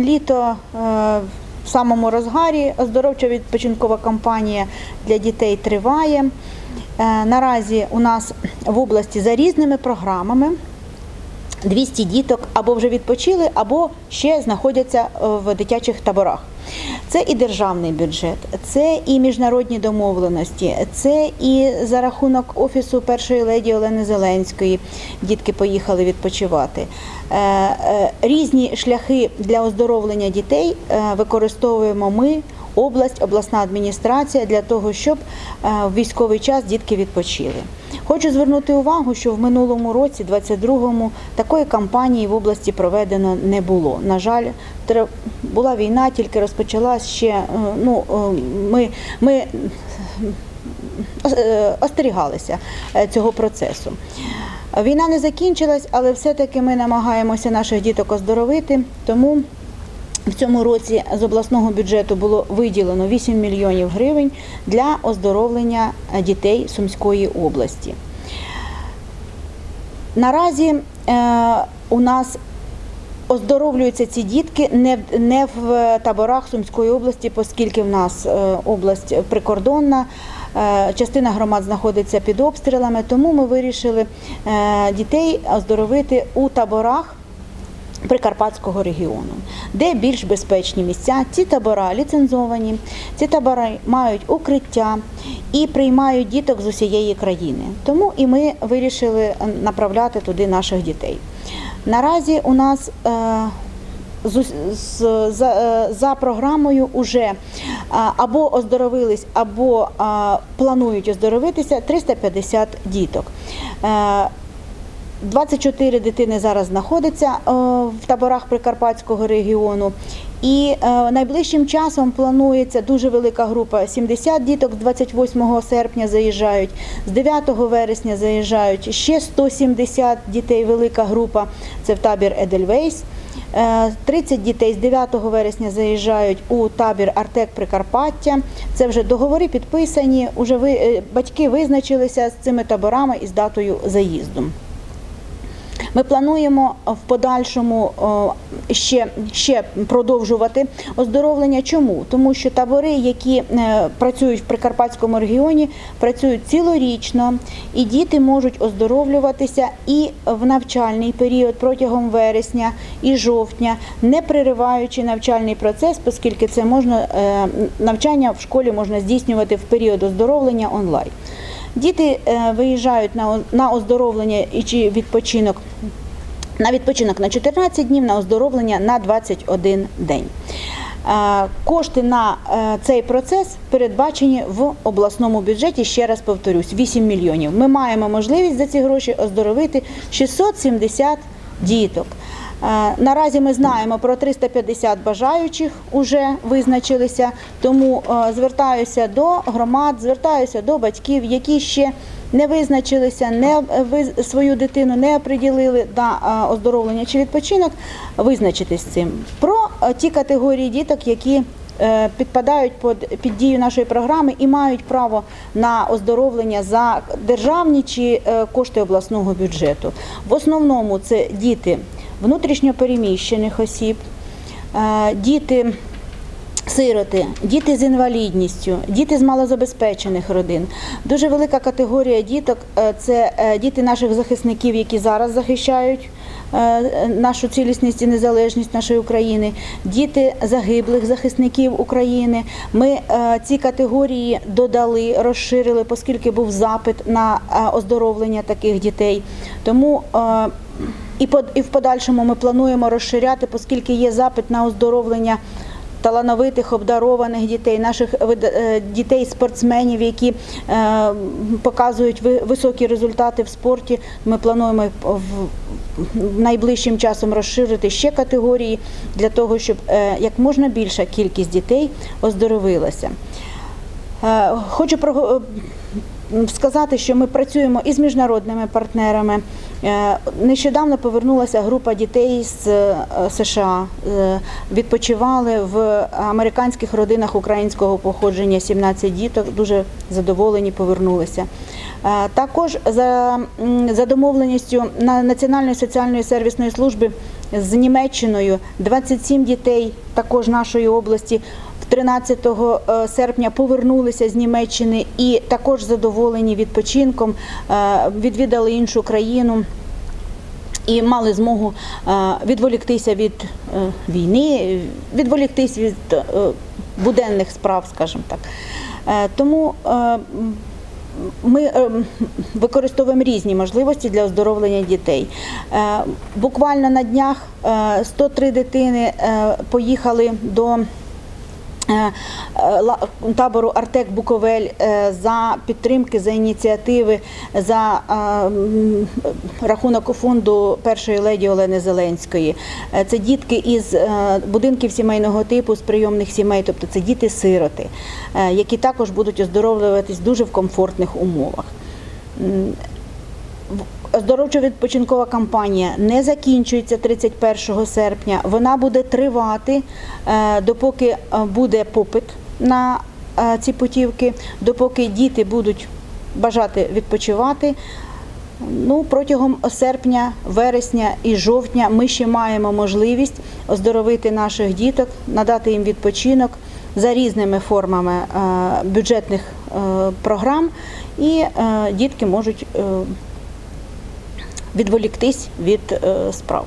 Літо е, в самому розгарі оздоровча відпочинкова кампанія для дітей триває. Е, Наразі у нас в області за різними програмами 200 діток або вже відпочили, або ще знаходяться в дитячих таборах. Це і державний бюджет, це і міжнародні домовленості, це і за рахунок офісу першої леді Олени Зеленської дітки поїхали відпочивати. Е, е, Різні шляхи для оздоровлення дітей е, використовуємо ми, область, обласна адміністрація для того, щоб в військовий час дітки відпочили. Хочу звернути увагу, що в минулому році, 22-му, такої кампанії в області проведено не було. На жаль, була війна, тільки розпочалась ще. е, Ну, е, ми, ми е, остерігалися цього процесу. Війна не закінчилась, але все-таки ми намагаємося наших діток оздоровити, тому в цьому році з обласного бюджету було виділено 8 мільйонів гривень для оздоровлення дітей Сумської області. Наразі е, у нас оздоровлюються ці дітки не, в- таборах Сумської області, оскільки в нас е, область прикордонна. е, Частина громад знаходиться під обстрілами, тому ми вирішили дітей оздоровити у таборах Прикарпатського регіону, де більш безпечні місця. Ці табора ліцензовані, ці табори мають укриття і приймають діток з усієї країни. Тому і ми вирішили е, направляти туди наших дітей. Наразі у нас е, за, е, за програмою уже а, або оздоровились, або планують оздоровитися 350 діток. Е, 24 дитини зараз знаходяться е, в таборах Прикарпатського регіону. І е, найближчим часом планується дуже велика група 70 діток 28 серпня заїжджають, з 9 вересня заїжджають ще 170 дітей, велика група. Це в табір Едельвейс. Е, 30 дітей з 9 вересня заїжджають у табір Артек Прикарпаття. Це вже договори підписані. Уже ви, е, батьки визначилися з цими таборами і з датою заїзду. Ми плануємо в подальшому ще, ще продовжувати оздоровлення. Чому? Тому що табори, які е, працюють в Прикарпатському регіоні, працюють цілорічно, і діти можуть оздоровлюватися і в навчальний період протягом вересня і жовтня, не пририваючи навчальний процес, оскільки це можна е, навчання в школі можна здійснювати в період оздоровлення онлайн. Діти е, виїжджають на, на оздоровлення і чи відпочинок на відпочинок на 14 днів, на оздоровлення на 21 день. Е, Кошти на е, цей процес передбачені в обласному бюджеті. Ще раз повторюсь, 8 мільйонів. Ми маємо можливість за ці гроші оздоровити 670 діток. Е, Наразі ми знаємо про 350 бажаючих уже визначилися, тому е, звертаюся до громад, звертаюся до батьків, які ще не визначилися, не е, свою дитину не оприділили на оздоровлення чи відпочинок, визначитись цим. Про ті категорії діток, які підпадають під, під дію нашої програми і мають право на оздоровлення за державні чи кошти обласного бюджету. В основному це діти внутрішньопереміщених осіб, е, діти. Сироти, діти з інвалідністю, діти з малозабезпечених родин. Дуже велика категорія діток е, це е, діти наших захисників, які зараз захищають нашу цілісність і незалежність нашої України, діти загиблих захисників України. Ми ці категорії додали, розширили, оскільки був запит на оздоровлення таких дітей. Тому і і в подальшому ми плануємо розширяти, оскільки є запит на оздоровлення талановитих, обдарованих дітей, наших е, дітей-спортсменів, які е, показують високі результати в спорті. Ми плануємо найближчим часом розширити ще категорії для того, щоб е, як можна більша кількість дітей оздоровилася. Хочу сказати, що ми працюємо із міжнародними партнерами. Е, Нещодавно повернулася група дітей з е, США. Е, Відпочивали в американських родинах українського походження 17 діток. Дуже задоволені повернулися. Також за, за домовленістю на Національної соціальної сервісної служби з Німеччиною, 27 дітей також нашої області. 13 е, серпня повернулися з Німеччини і також задоволені відпочинком, е, відвідали іншу країну і мали змогу е, відволіктися від війни, відволіктись від буденних справ, скажімо так. Тому ми використовуємо різні можливості для оздоровлення дітей. Буквально на днях е, 103 дитини поїхали до табору Артек Буковель е, за підтримки, за ініціативи, за е, рахунок фонду першої леді Олени Зеленської. Е, Це дітки із е, будинків сімейного типу, з прийомних сімей, тобто це діти-сироти, е, які також будуть оздоровлюватись дуже в комфортних умовах. Оздоровчо-відпочинкова кампанія не закінчується 31 серпня. Вона буде тривати, е, допоки е, буде попит на е, ці путівки, допоки діти будуть бажати відпочивати. Ну, протягом серпня, вересня і жовтня ми ще маємо можливість оздоровити наших діток, надати їм відпочинок за різними формами бюджетних програм, і дітки можуть відволіктись від е, справ.